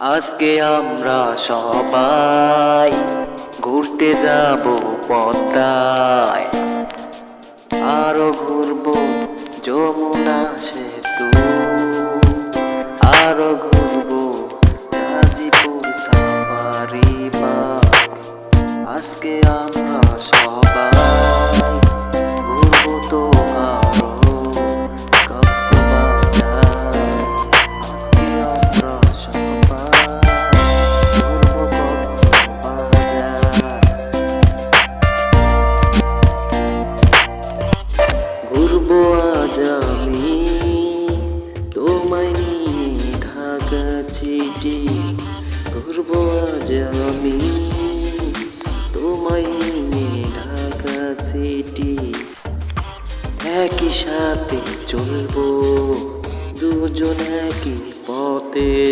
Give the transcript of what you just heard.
আজকে আমরা সবাই ঘুরতে যাব পদ্মায়। আরও ঘুরবো যমুনা সেতু। আরও ঘুরবো গাজীপুর সাফারি পার্ক। আজকে আমরা সবাই আজ তোমায় নিয়ে ঢাকা চিঠি ঘুরবো আজ আমি। তোমায় নিয়ে ঢাকা চিঠি একই সাথে চলবো। দুজন একই পথে